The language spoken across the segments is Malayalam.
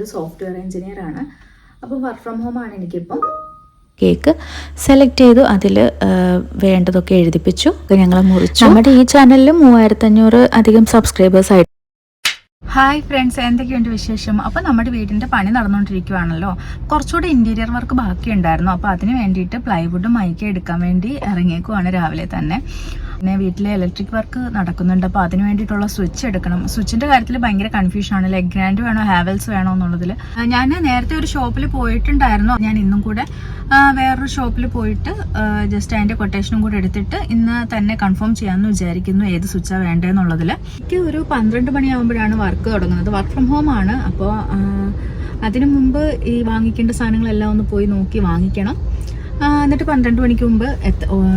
ഒരു സോഫ്റ്റ്വെയർ എഞ്ചിനീയർ ആണ്. അപ്പോൾ വർക്ക് ഫ്രം ഹോം ആണ് എനിക്കിപ്പം. കേക്ക് സെലക്ട് ചെയ്തു അതിൽ വേണ്ടതൊക്കെ എഴുതിപ്പിച്ചു. ഞങ്ങൾ മുറിച്ചു. നമ്മുടെ ഈ ചാനലിൽ മൂവായിരത്തഞ്ഞൂറ് അധികം സബ്സ്ക്രൈബേഴ്സ് ആയിട്ട് ഹായ് ഫ്രണ്ട്സ് എന്തൊക്കെയുണ്ട് വിശേഷം? അപ്പോൾ നമ്മുടെ വീടിന്റെ പണി നടന്നുകൊണ്ടിരിക്കുവാണല്ലോ കുറച്ചുകൂടെ ഇന്റീരിയർ വർക്ക് ബാക്കിയുണ്ടായിരുന്നു. അപ്പോൾ അതിന് വേണ്ടിയിട്ട് പ്ലൈവുഡും മൈക്കും എടുക്കാൻ വേണ്ടി ഇറങ്ങിയേക്കുവാണ് രാവിലെ തന്നെ. പിന്നെ വീട്ടിലെ ഇലക്ട്രിക് വർക്ക് നടക്കുന്നുണ്ട്. അപ്പോൾ അതിന് വേണ്ടിയിട്ടുള്ള സ്വിച്ച് എടുക്കണം. സ്വിച്ചിന്റെ കാര്യത്തിൽ ഭയങ്കര കൺഫ്യൂഷൻ ആണ്. ലെഗ് ഗ്രാൻഡ് വേണോ ഹാവൽസ് വേണോ എന്നുള്ളതിൽ ഞാൻ നേരത്തെ ഒരു ഷോപ്പിൽ പോയിട്ടുണ്ടായിരുന്നു. ഞാൻ ഇന്നും കൂടെ വേറൊരു ഷോപ്പിൽ പോയിട്ട് ജസ്റ്റ് അതിന്റെ കൊട്ടേഷനും കൂടെ എടുത്തിട്ട് ഇന്ന് തന്നെ കൺഫേം ചെയ്യാമെന്ന് വിചാരിക്കുന്നു ഏത് സ്വിച്ചാണ് വേണ്ടതെന്നുള്ളതിൽ എനിക്ക് ഒരു പന്ത്രണ്ട് മണിയാകുമ്പോഴാണ് വർക്ക് തുടങ്ങുന്നത്. വർക്ക് ഫ്രം ഹോം ആണ്. അപ്പോൾ അതിനു മുമ്പ് ഈ വാങ്ങിക്കേണ്ട സാധനങ്ങളെല്ലാം ഒന്ന് പോയി നോക്കി വാങ്ങിക്കണം. എന്നിട്ട് പന്ത്രണ്ട് മണിക്ക് മുമ്പ്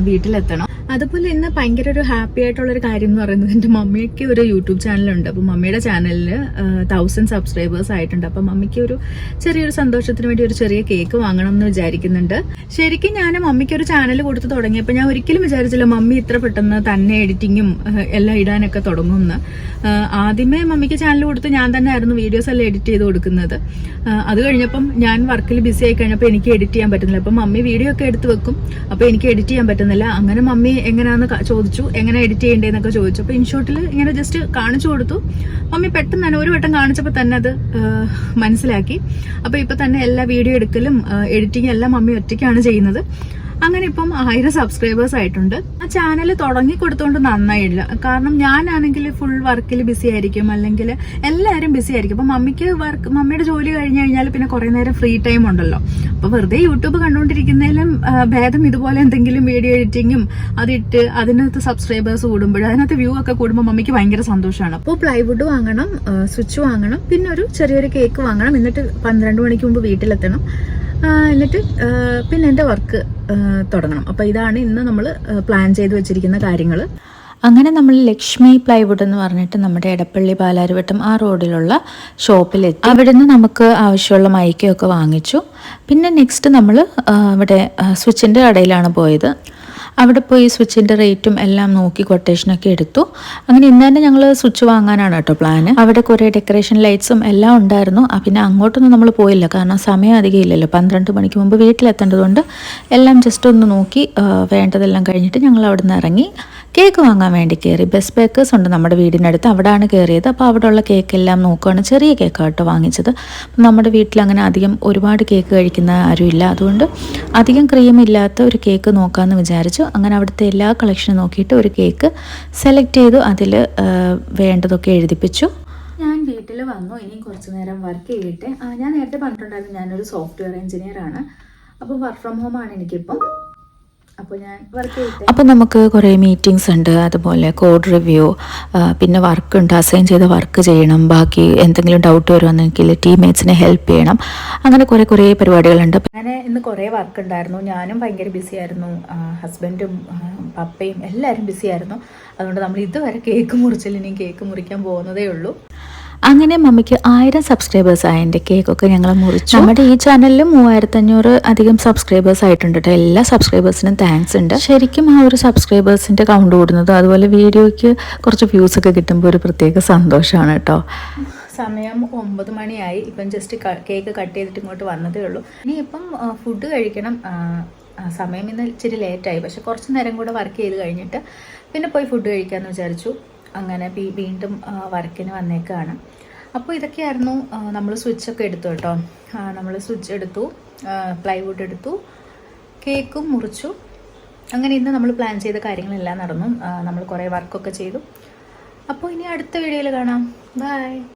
വീട്ടിലെത്തണം. അതുപോലെ ഇന്ന് ഭയങ്കര ഒരു ഹാപ്പി ആയിട്ടുള്ള ഒരു കാര്യം എന്ന് പറയുന്നത് എന്റെ മമ്മിക്ക് ഒരു യൂട്യൂബ് ചാനലുണ്ട്. അപ്പോൾ മമ്മിയുടെ ചാനലിൽ തൗസൻഡ് സബ്സ്ക്രൈബേഴ്സ് ആയിട്ടുണ്ട്. അപ്പോൾ മമ്മിക്ക് ഒരു ചെറിയൊരു സന്തോഷത്തിന് വേണ്ടി ഒരു ചെറിയ കേക്ക് വാങ്ങണം എന്ന് വിചാരിക്കുന്നുണ്ട്. ശരിക്കും ഞാൻ മമ്മിക്ക് ഒരു ചാനൽ കൊടുത്ത് തുടങ്ങിയപ്പോൾ ഞാൻ ഒരിക്കലും വിചാരിച്ചില്ല മമ്മി ഇത്ര പെട്ടെന്ന് തന്നെ എഡിറ്റിങ്ങും എല്ലാം ഇടാനൊക്കെ തുടങ്ങുമെന്ന്. ആദ്യമേ മമ്മിക്ക് ചാനൽ കൊടുത്ത് ഞാൻ തന്നെ ആയിരുന്നു വീഡിയോസ് എല്ലാം എഡിറ്റ് ചെയ്ത് കൊടുക്കുന്നത്. അത് കഴിഞ്ഞപ്പം ഞാൻ വർക്കിൽ ബിസി ആയി കഴിഞ്ഞപ്പോൾ എനിക്ക് എഡിറ്റ് ചെയ്യാൻ പറ്റുന്നില്ല. അപ്പം മമ്മി വീഡിയോ ഒക്കെ എടുത്ത് വെക്കും. അപ്പോൾ എനിക്ക് എഡിറ്റ് ചെയ്യാൻ പറ്റുന്നില്ല. അങ്ങനെ മമ്മി എങ്ങനെയാണെന്ന് ക- ചോദിച്ചു. എങ്ങനെ എഡിറ്റ് ചെയ്യേണ്ടതെന്നൊക്കെ ചോദിച്ചു. അപ്പോൾ ഇൻഷോട്ടിൽ ഇങ്ങനെ ജസ്റ്റ് കാണിച്ചു കൊടുത്തു. മമ്മി പെട്ടെന്ന് തന്നെ ഒരു വട്ടം കാണിച്ചപ്പോൾ തന്നെ അത് മനസ്സിലാക്കി. അപ്പോൾ ഇപ്പോൾ തന്നെ എല്ലാ വീഡിയോ എടുക്കലും എഡിറ്റിംഗ് എല്ലാം മമ്മി ഒറ്റയ്ക്കാണ് ചെയ്യുന്നത്. അങ്ങനെ ഇപ്പം ആയിരം സബ്സ്ക്രൈബേഴ്സ് ആയിട്ടുണ്ട്. ആ ചാനൽ തുടങ്ങി കൊടുത്തോണ്ട് നന്നായില്ല. കാരണം ഞാനാണെങ്കിൽ ഫുൾ വർക്കിൽ ബിസി ആയിരിക്കും. അല്ലെങ്കിൽ എല്ലാവരും ബിസി ആയിരിക്കും. അപ്പം മമ്മിക്ക് വർക്ക് മമ്മിയുടെ ജോലി കഴിഞ്ഞു കഴിഞ്ഞാൽ പിന്നെ കുറെ നേരം ഫ്രീ ടൈം ഉണ്ടല്ലോ. അപ്പൊ വെറുതെ യൂട്യൂബ് കണ്ടുകൊണ്ടിരിക്കുന്നതിലും ഭേദം ഇതുപോലെ എന്തെങ്കിലും വീഡിയോ എഡിറ്റിങ്ങും അതിട്ട് അതിനകത്ത് സബ്സ്ക്രൈബേഴ്സ് കൂടുമ്പോൾ അതിനകത്ത് വ്യൂ ഒക്കെ കൂടുമ്പോൾ മമ്മിക്ക് ഭയങ്കര സന്തോഷമാണ് അപ്പോൾ പ്ലൈവുഡ് വാങ്ങണം സ്വിച്ച് വാങ്ങണം പിന്നെ ഒരു ചെറിയൊരു കേക്ക് വാങ്ങണം. എന്നിട്ട് പന്ത്രണ്ട് മണിക്ക് മുമ്പ് വീട്ടിലെത്തണം. എന്നിട്ട് പിന്നെ എന്റെ വർക്ക് തുടങ്ങണം. അപ്പോൾ ഇതാണ് ഇന്ന് നമ്മൾ പ്ലാൻ ചെയ്ത് വെച്ചിരിക്കുന്ന കാര്യങ്ങൾ അങ്ങനെ നമ്മൾ ലക്ഷ്മി പ്ലൈവുഡ് എന്ന് പറഞ്ഞിട്ട് നമ്മുടെ എടപ്പള്ളി പാലാരിവട്ടം ആ റോഡിലുള്ള ഷോപ്പിലെത്തി. അവിടെ നിന്ന് നമുക്ക് ആവശ്യമുള്ള മൈക്കയൊക്കെ വാങ്ങിച്ചു. പിന്നെ നെക്സ്റ്റ് നമ്മൾ ഇവിടെ സ്വിച്ചിന്റെ കടയിലാണ് പോയത്. അവിടെ പോയി സ്വിച്ചിന്റെ റേറ്റും എല്ലാം നോക്കി കൊട്ടേഷനൊക്കെ എടുത്തു. അങ്ങനെ ഇന്ന് തന്നെ ഞങ്ങൾ സ്വിച്ച് വാങ്ങാനാണ് കേട്ടോ പ്ലാൻ അവിടെ കുറേ ഡെക്കറേഷൻ ലൈറ്റ്സും എല്ലാം ഉണ്ടായിരുന്നു. പിന്നെ അങ്ങോട്ടൊന്നും നമ്മൾ പോയില്ല. കാരണം സമയം അധികം ഇല്ലല്ലോ. പന്ത്രണ്ട് മണിക്ക് മുമ്പ് വീട്ടിലെത്തേണ്ടതുകൊണ്ട് എല്ലാം ജസ്റ്റ് ഒന്ന് നോക്കി വേണ്ടതെല്ലാം കഴിഞ്ഞിട്ട് ഞങ്ങൾ അവിടെ നിന്ന് ഇറങ്ങി. കേക്ക് വാങ്ങാൻ വേണ്ടി കയറി ബെസ്റ്റ് ബേക്കേഴ്സ് ഉണ്ട് നമ്മുടെ വീടിനടുത്ത്. അവിടെയാണ് കയറിയത് അപ്പോൾ അവിടെയുള്ള കേക്ക് എല്ലാം നോക്കുകയാണ് ചെറിയ കേക്കാണ് കേട്ടോ വാങ്ങിച്ചത് നമ്മുടെ വീട്ടിൽ അങ്ങനെ അധികം ഒരുപാട് കേക്ക് കഴിക്കുന്ന ആരും ഇല്ല. അതുകൊണ്ട് അധികം ക്രീം ഇല്ലാത്ത ഒരു കേക്ക് നോക്കാമെന്ന് വിചാരിച്ചു. അങ്ങനെ അവിടുത്തെ എല്ലാ കളക്ഷനും നോക്കിയിട്ട് ഒരു കേക്ക് സെലക്ട് ചെയ്തു. അതിൽ വേണ്ടതൊക്കെ എഴുതിപ്പിച്ചു. ഞാൻ വീട്ടിൽ വന്നു. ഇനി കുറച്ച് നേരം വർക്ക് ചെയ്തിട്ട്. ഞാൻ നേരത്തെ പറഞ്ഞിട്ടുണ്ടായിരുന്നു ഞാനൊരു സോഫ്റ്റ്വെയർ എഞ്ചിനീയർ ആണ്. അപ്പോൾ വർക്ക് ഫ്രം ഹോം ആണ് എനിക്കിപ്പം. അപ്പോൾ ഞാൻ വർക്ക് ചെയ്തിട്ട് അപ്പോൾ നമുക്ക് കുറേ മീറ്റിംഗ്സ് ഉണ്ട് അതുപോലെ കോഡ് റിവ്യൂ പിന്നെ വർക്ക് ഉണ്ട് അസൈൻ ചെയ്ത വർക്ക് ചെയ്യണം ബാക്കി എന്തെങ്കിലും ഡൗട്ട് വരുവാണെങ്കിൽ ടീംമേറ്റ്സിനെ ഹെൽപ്പ് ചെയ്യണം. അങ്ങനെ കുറേ കുറേ പരിപാടികളുണ്ട്. അങ്ങനെ ഇന്ന് കുറേ വർക്ക് ഉണ്ടായിരുന്നു. ഞാനും ഭയങ്കര ബിസി ആയിരുന്നു. ഹസ്ബൻഡും പപ്പയും എല്ലാവരും ബിസി ആയിരുന്നു. അതുകൊണ്ട് നമ്മൾ ഇതുവരെ കേക്ക് മുറിച്ചില്ല ഇനി കേക്ക് മുറിക്കാൻ പോകുന്നതേ ഉള്ളൂ. അങ്ങനെ മമ്മിക്ക് ആയിരം സബ്സ്ക്രൈബേഴ്സ് ആയ. എന്റെ കേക്കൊക്കെ ഞങ്ങൾ മുറിച്ചു. നമ്മുടെ ഈ ചാനലിൽ മൂവായിരത്തഞ്ഞൂറ് അധികം സബ്സ്ക്രൈബേഴ്സ് ആയിട്ടുണ്ട് കേട്ടോ എല്ലാ സബ്സ്ക്രൈബേഴ്സിനും താങ്ക്സ് ഉണ്ട്. ശരിക്കും ആ ഒരു സബ്സ്ക്രൈബേഴ്സിന്റെ കൗണ്ട് കൂടുന്നത് അതുപോലെ വീഡിയോയ്ക്ക് കുറച്ച് വ്യൂസ് ഒക്കെ കിട്ടുമ്പോൾ ഒരു പ്രത്യേക സന്തോഷമാണ് കേട്ടോ സമയം ഒമ്പത് മണിയായി. ഇപ്പം ജസ്റ്റ് കേക്ക് കട്ട് ചെയ്തിട്ട് ഇങ്ങോട്ട് വന്നതേ ഉള്ളൂ. ഇനി ഇപ്പം ഫുഡ് കഴിക്കണം. സമയം ഇന്ന് ഇച്ചിരി ലേറ്റായി പക്ഷെ കുറച്ച് നേരം കൂടെ വർക്ക് ചെയ്ത് കഴിഞ്ഞിട്ട് പിന്നെ പോയി ഫുഡ് കഴിക്കാമെന്ന് വിചാരിച്ചു. അങ്ങനെ വീണ്ടും വർക്കിന് വന്നേക്കാണ്. അപ്പോൾ ഇതൊക്കെയായിരുന്നു നമ്മൾ സ്വിച്ചൊക്കെ എടുത്തു കേട്ടോ. നമ്മൾ സ്വിച്ച് എടുത്തു പ്ലൈവുഡ് എടുത്തു കേക്കും മുറിച്ചു. അങ്ങനെ ഇന്ന് നമ്മൾ പ്ലാൻ ചെയ്ത കാര്യങ്ങളെല്ലാം നടന്നു. നമ്മൾ കുറേ വർക്കൊക്കെ ചെയ്തു. അപ്പോൾ ഇനി അടുത്ത വീഡിയോയിൽ കാണാം. ബൈ